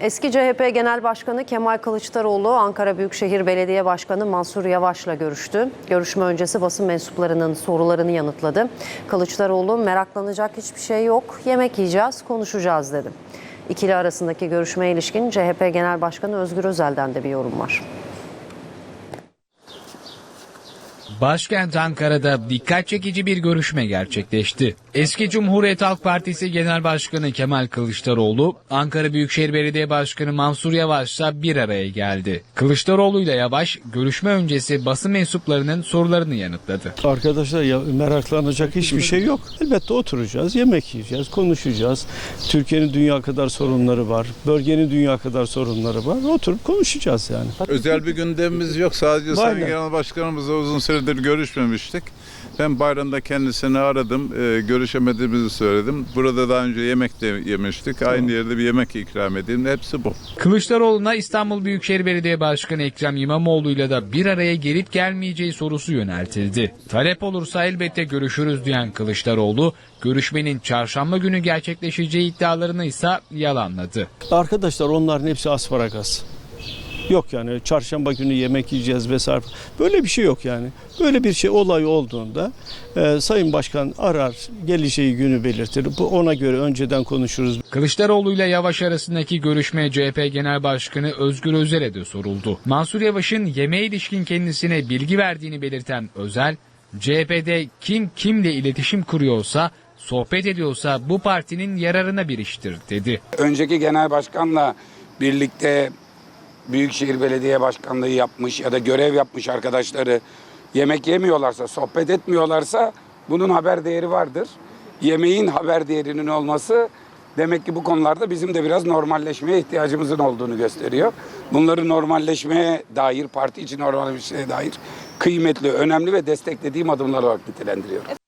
Eski CHP Genel Başkanı Kemal Kılıçdaroğlu Ankara Büyükşehir Belediye Başkanı Mansur Yavaş'la görüştü. Görüşme öncesi basın mensuplarının sorularını yanıtladı. Kılıçdaroğlu meraklanacak hiçbir şey yok, yemek yiyeceğiz, konuşacağız dedi. İkili arasındaki görüşmeye ilişkin CHP Genel Başkanı Özgür Özel'den de bir yorum var. Başkent Ankara'da dikkat çekici bir görüşme gerçekleşti. Eski Cumhuriyet Halk Partisi Genel Başkanı Kemal Kılıçdaroğlu, Ankara Büyükşehir Belediye Başkanı Mansur Yavaş'la bir araya geldi. Kılıçdaroğlu ile Yavaş, görüşme öncesi basın mensuplarının sorularını yanıtladı. Arkadaşlar ya meraklanacak hiçbir şey yok. Elbette oturacağız, yemek yiyeceğiz, konuşacağız. Türkiye'nin dünya kadar sorunları var. Bölgenin dünya kadar sorunları var. Oturup konuşacağız yani. Özel bir gündemimiz yok. Sadece Sayın. Genel Başkanımızla uzun süredir görüşmemiştik. Ben bayramda kendisini aradım. e, görüşemediğimizi söyledim. Burada daha önce yemek de yemiştik. Aynı yerde bir yemek ikram edeyim. Hepsi bu. Kılıçdaroğlu'na İstanbul Büyükşehir Belediye Başkanı Ekrem İmamoğlu'yla da bir araya gelip gelmeyeceği sorusu yöneltildi. Talep olursa elbette görüşürüz diyen Kılıçdaroğlu, görüşmenin çarşamba günü gerçekleşeceği iddialarını ise yalanladı. Arkadaşlar onların hepsi asparagas. Yok yani çarşamba günü yemek yiyeceğiz vesaire. Böyle bir şey yok yani. Böyle bir şey olay olduğunda e, Sayın Başkan arar, geleceği günü belirtir. Bu ona göre önceden konuşuruz. Kılıçdaroğlu ile Yavaş arasındaki görüşme CHP Genel Başkanı Özgür Özel'e de soruldu. Mansur Yavaş'ın yemeğe ilişkin kendisine bilgi verdiğini belirten Özel, CHP'de kim kimle iletişim kuruyorsa, sohbet ediyorsa bu partinin yararına bir iştir dedi. önceki genel başkanla birlikte Büyükşehir Belediye Başkanlığı yapmış ya da görev yapmış arkadaşları yemek yemiyorlarsa, sohbet etmiyorlarsa bunun haber değeri vardır. Yemeğin haber değerinin olması demek ki bu konularda bizim de biraz normalleşmeye ihtiyacımızın olduğunu gösteriyor. Bunları normalleşmeye dair, parti için normalleşmeye dair kıymetli, önemli ve desteklediğim adımlar olarak nitelendiriyorum.